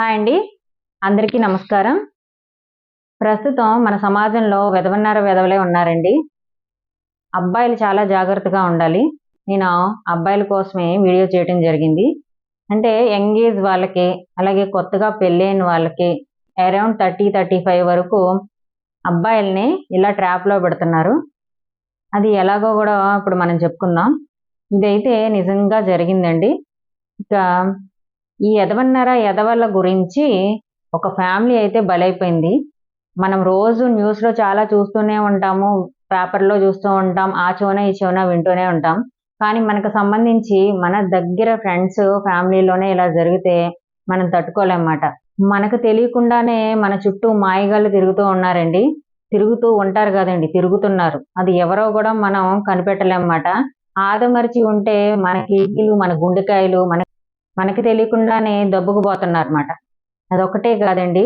Hi అండి. అందరికీ నమస్కారం. ప్రస్తుతం మన సమాజంలో వెదవన్నారు వెదవలే ఉన్నారండి. అబ్బాయిలు చాలా జాగ్రత్తగా ఉండాలి. నేను అబ్బాయిల కోసమే వీడియో చేయడం జరిగింది. అంటే యంగ్ ఏజ్ వాళ్ళకి అలాగే కొత్తగా పెళ్ళైన వాళ్ళకి అరౌండ్ థర్టీ థర్టీ ఫైవ్ వరకు అబ్బాయిల్ని ఇలా ట్రాప్లో పెడుతున్నారు. అది ఎలాగో కూడా ఇప్పుడు మనం చెప్పుకుందాం. ఇదైతే నిజంగా జరిగిందండి. ఇక ఈ ఎదవన్నర ఎదవల గురించి ఒక ఫ్యామిలీ అయితే బలైపోయింది. మనం రోజు న్యూస్లో చాలా చూస్తూనే ఉంటాము పేపర్లో చూస్తూ ఉంటాం ఆ చెవున ఈ చెవున వింటూనే ఉంటాం. కానీ మనకు సంబంధించి మన దగ్గర ఫ్రెండ్స్ ఫ్యామిలీలోనే ఇలా జరిగితే మనం తట్టుకోలేమన్నమాట. మనకు తెలియకుండానే మన చుట్టూ మాయగాళ్ళు తిరుగుతూ ఉన్నారండి. తిరుగుతూ ఉంటారు కదండి తిరుగుతున్నారు. అది ఎవరో కూడా మనం కనిపెట్టలేమన్నమాట. ఆదమరిచి ఉంటే మన కీకీలు మన గుండెకాయలు మన మనకి తెలియకుండానే దబ్బుకుపోతున్నారు అనమాట అదొకటే కాదండి.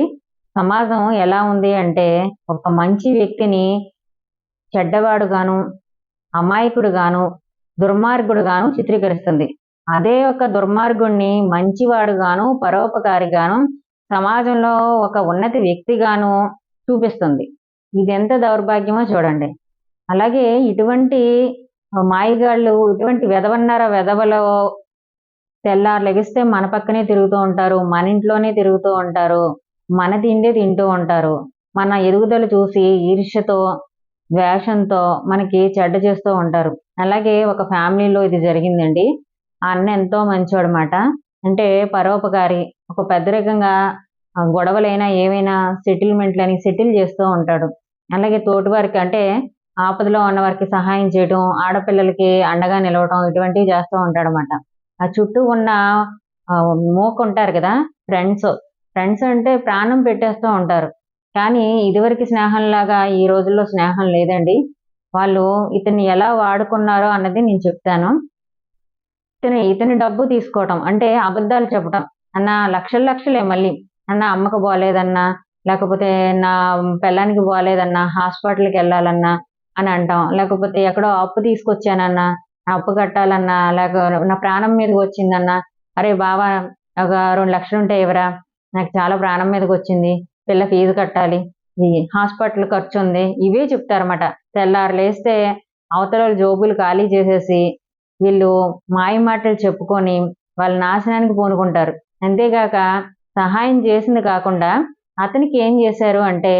సమాజం ఎలా ఉంది అంటే ఒక మంచి వ్యక్తిని చెడ్డవాడు గాను అమాయకుడు గాను దుర్మార్గుడు గాను చిత్రీకరిస్తుంది. అదే ఒక దుర్మార్గుడిని మంచివాడు గాను పరోపకారి గాను సమాజంలో ఒక ఉన్నత వ్యక్తిగాను చూపిస్తుంది. ఇది ఎంత దౌర్భాగ్యమో చూడండి. అలాగే ఇటువంటి మాయగాళ్ళు ఇటువంటి వెధవన్నర వెధవలో తెల్లారు లెగిస్తే మన పక్కనే తిరుగుతూ ఉంటారు మన ఇంట్లోనే తిరుగుతూ ఉంటారు మన తిండే తింటూ ఉంటారు. మన ఎదుగుదల చూసి ఈర్ష్యతో ద్వేషంతో మనకి చెడ్డ చేస్తూ ఉంటారు. అలాగే ఒక ఫ్యామిలీలో ఇది జరిగిందండి. ఆ అన్న ఎంతో మంచివాడనమాట అంటే పరోపకారి ఒక పెద్దరికంగా గొడవలైనా ఏవైనా సెటిల్మెంట్లని సెటిల్ చేస్తూ ఉంటాడు. అలాగే తోటి వారికి అంటే ఆపదలో ఉన్న వారికి సహాయం చేయడం ఆడపిల్లలకి అండగా నిలవడం ఇటువంటివి చేస్తూ ఉంటాడు అనమాట ఆ చుట్టూ ఉన్న మోక ఉంటారు కదా ఫ్రెండ్స్ ఫ్రెండ్స్ అంటే ప్రాణం పెట్టేస్తూ ఉంటారు. కానీ ఇదివరకు స్నేహంలాగా ఈ రోజుల్లో స్నేహం లేదండి. వాళ్ళు ఇతన్ని ఎలా వాడుకున్నారో అన్నది నేను చెప్తాను. ఇతను ఇతని డబ్బు తీసుకోవటం అంటే అబద్ధాలు చెప్పటం అన్న లక్షల లక్షలే మళ్ళీ. అన్న అమ్మకు బాగాలేదన్నా లేకపోతే నా పిల్లానికి బాగాలేదన్నా హాస్పిటల్కి వెళ్ళాలన్నా అని అంటాం. లేకపోతే ఎక్కడో అప్పు తీసుకొచ్చానన్నా అప్పు కట్టాలన్నా లేక నా ప్రాణం మీదకి వచ్చిందన్నా అరే బావా ఒక రెండు లక్షలు ఉంటే ఎవరా నాకు చాలా ప్రాణం మీదకి వచ్చింది పిల్ల ఫీజు కట్టాలి ఈ హాస్పిటల్ ఖర్చు ఉంది ఇవే చెప్తారన్నమాట. తెల్లారు లేస్తే అవతల జోబులు ఖాళీ చేసేసి వీళ్ళు మాయ మాటలు చెప్పుకొని వాళ్ళ నాశనానికి పూనుకుంటారు. అంతేగాక సహాయం చేసింది కాకుండా అతనికి ఏం చేశారు అంటే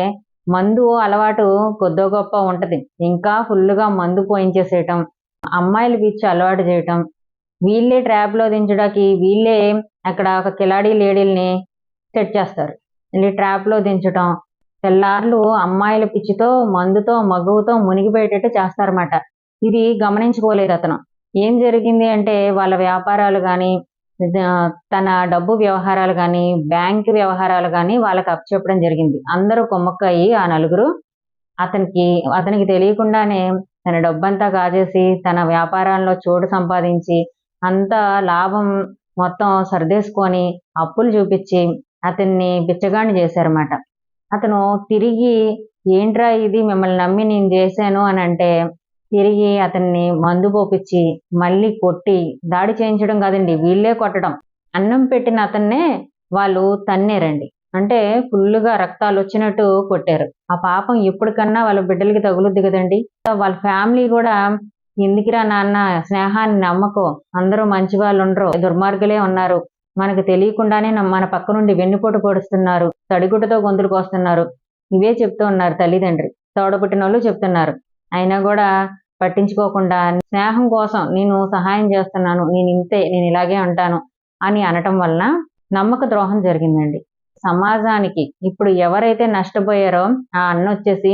మందు అలవాటు కొద్దో గొప్ప ఉంటది. ఇంకా ఫుల్గా మందు పోయించేసేయటం అమ్మాయిలు పిచ్చి అలవాటు చేయటం. వీళ్ళే ట్రాప్లో దించడానికి వీళ్ళే అక్కడ ఒక కిలాడీ లేడీల్ని సెట్ చేస్తారు. వీళ్ళు ట్రాప్లో దించటం. తెల్లార్లు అమ్మాయిల పిచ్చితో మందుతో మగువుతో మునిగిపోయేటట్టు చేస్తారన్నమాట. ఇది గమనించుకోలేదు అతను. ఏం జరిగింది అంటే వాళ్ళ వ్యాపారాలు కానీ తన డబ్బు వ్యవహారాలు కానీ బ్యాంక్ వ్యవహారాలు కానీ వాళ్ళకి అప్పచెప్పడం జరిగింది. అందరూ కొమ్మక్కయ్యి ఆ నలుగురు. అతనికి అతనికి తెలియకుండానే తన డబ్బంతా కాజేసి తన వ్యాపారంలో చోటు సంపాదించి అంత లాభం మొత్తం సర్దేసుకొని అప్పులు చూపించి అతన్ని బిచ్చగాడిని చేశారన్నమాట. అతను తిరిగి ఏంట్రా ఇది? మిమ్మల్ని నమ్మి నేను చేశాను అని అంటే తిరిగి అతన్ని మందు పోపించి మళ్ళీ కొట్టి దాడి చేయించడం కాదండి వీళ్ళే కొట్టడం. అన్నం పెట్టిన అతన్నే వాళ్ళు తన్నేరండి. అంటే ఫుల్గా రక్తాలు వచ్చినట్టు కొట్టారు. ఆ పాపం ఎప్పటికన్నా వాళ్ళ బిడ్డలకి తగులుద్ది కదండి. వాళ్ళ ఫ్యామిలీ కూడా ఎందుకురా నాన్న స్నేహాన్ని నమ్మకో. అందరూ మంచి వాళ్ళు ఉండరు. దుర్మార్గులే ఉన్నారు. మనకు తెలియకుండానే మన పక్క నుండి వెన్నుపోటు పొడుస్తున్నారు. తడిగుడ్డతో గొంతులు కోస్తున్నారు. ఇవే చెప్తూ ఉన్నారు తల్లిదండ్రి. తోడబుట్టిన వాళ్ళు చెప్తున్నారు. అయినా కూడా పట్టించుకోకుండా స్నేహం కోసం నేను సహాయం చేస్తున్నాను. నేను ఇంతే నేను ఇలాగే ఉంటాను అని అనటం వలన నమ్మక ద్రోహం జరిగిందండి. సమాజానికి ఇప్పుడు ఎవరైతే నష్టపోయారో ఆ అన్న వచ్చేసి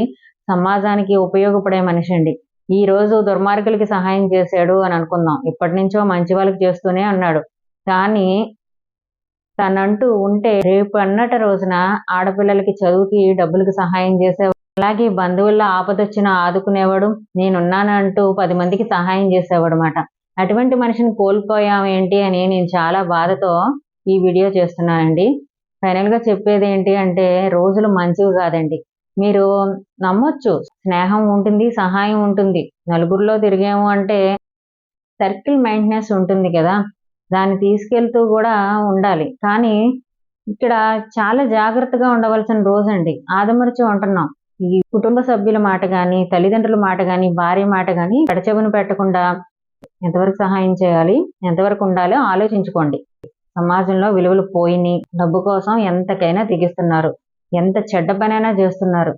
సమాజానికి ఉపయోగపడే మనిషి అండి. ఈ రోజు దుర్మార్గులకి సహాయం చేశాడు అని అనుకుందాం. ఇప్పటి నుంచో మంచి వాళ్ళకి చేస్తూనే ఉన్నాడు. కానీ తనంటూ ఉంటే రేపు అన్నట రోజున ఆడపిల్లలకి చదువుకి డబ్బులకు సహాయం చేసేవాడు అలాగే బంధువుల్లో ఆపదొచ్చిన ఆదుకునేవాడు నేనున్నానంటూ పది మందికి సహాయం చేసేవాడు అనమాట అటువంటి మనిషిని కోల్పోయామేంటి అని నేను చాలా బాధతో ఈ వీడియో చేస్తున్నానండి. ఫైనల్గా చెప్పేది ఏంటి అంటే రోజులు మంచివి కాదండి. మీరు నమ్మొచ్చు స్నేహం ఉంటుంది సహాయం ఉంటుంది. నలుగురిలో తిరిగాము అంటే సర్కిల్ మెయింటెనెన్స్ ఉంటుంది కదా. దాన్ని తీసుకెళ్తూ కూడా ఉండాలి. కానీ ఇక్కడ చాలా జాగ్రత్తగా ఉండవలసిన రోజండి. ఆదమరిచి ఉంటున్నాం. ఈ కుటుంబ సభ్యుల మాట కానీ తల్లిదండ్రుల మాట కానీ భార్య మాట కానీ పెడచెవిన పెట్టకుండా ఎంతవరకు సహాయం చేయాలి ఎంతవరకు ఉండాలో ఆలోచించుకోండి. సమాజంలో విలువలు పోయినాయి డబ్బు కోసం ఎంతకైనా తెగిస్తున్నారు. ఎంత చెడ్డ పనైనా చేస్తున్నారు.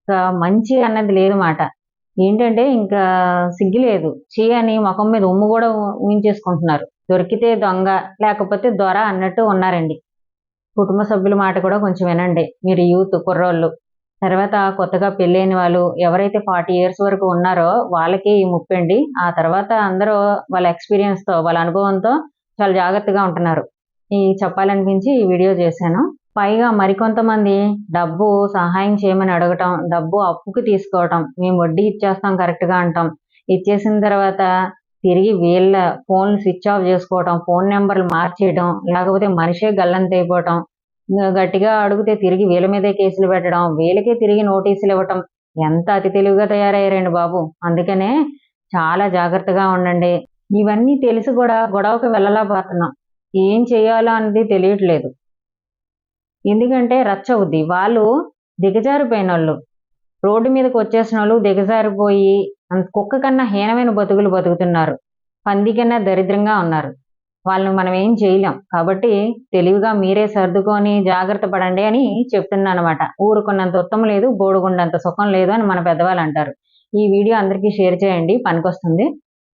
ఇంకా మంచి అన్నది లేదు మాట. ఏంటంటే ఇంకా సిగ్గులేదు చీ అని ముఖం మీద ఉమ్ము కూడా ఊహించేసుకుంటున్నారు. దొరికితే దొంగ లేకపోతే దొర అన్నట్టు ఉన్నారండి. కుటుంబ సభ్యుల మాట కూడా కొంచెం వినండి. మీరు యూత్ కుర్రోళ్ళు. తర్వాత కొత్తగా పెళ్ళైన వాళ్ళు ఎవరైతే ఫార్టీ ఇయర్స్ వరకు ఉన్నారో వాళ్ళకి ఈ ముప్పండి. ఆ తర్వాత అందరూ వాళ్ళ ఎక్స్పీరియన్స్తో వాళ్ళ అనుభవంతో చాలా జాగ్రత్తగా ఉంటున్నారు. చెప్పాలనిపించి ఈ వీడియో చేశాను. పైగా మరికొంతమంది డబ్బు సహాయం చేయమని అడగటం డబ్బు అప్పుకి తీసుకోవటం మేము వడ్డీ ఇచ్చేస్తాం కరెక్ట్గా అంటాం. ఇచ్చేసిన తర్వాత తిరిగి వీళ్ళ ఫోన్లు స్విచ్ ఆఫ్ చేసుకోవటం ఫోన్ నెంబర్లు మార్చేయడం లేకపోతే మనిషే గల్లంత అయిపోవటం గట్టిగా అడిగితే తిరిగి వీళ్ళ మీదే కేసులు పెట్టడం వీళ్ళకే తిరిగి నోటీసులు ఇవ్వటం. ఎంత అతి తెలివిగా తయారయ్యారండి బాబు. అందుకనే చాలా జాగ్రత్తగా ఉండండి. ఇవన్నీ తెలిసి కూడా గొడవకు వెళ్ళలేకపోతున్నాం. ఏం చేయాలో అనేది తెలియట్లేదు. ఎందుకంటే రచ్చవుద్ది. వాళ్ళు దిగజారిపోయిన వాళ్ళు రోడ్డు మీదకి వచ్చేసిన వాళ్ళు దిగజారిపోయి అంత కుక్క కన్నా హీనమైన బతుకులు బతుకుతున్నారు. పంది కన్నా దరిద్రంగా ఉన్నారు. వాళ్ళని మనం ఏం చేయలేం. కాబట్టి తెలివిగా మీరే సర్దుకొని జాగ్రత్త పడండి అని చెప్తున్నాను అనమాట ఊరుకున్నంత ఉత్తమం లేదు బోడుగుండంత సుఖం లేదు అని మన పెద్దవాళ్ళు అంటారు. ఈ వీడియో అందరికీ షేర్ చేయండి. పనికొస్తుంది.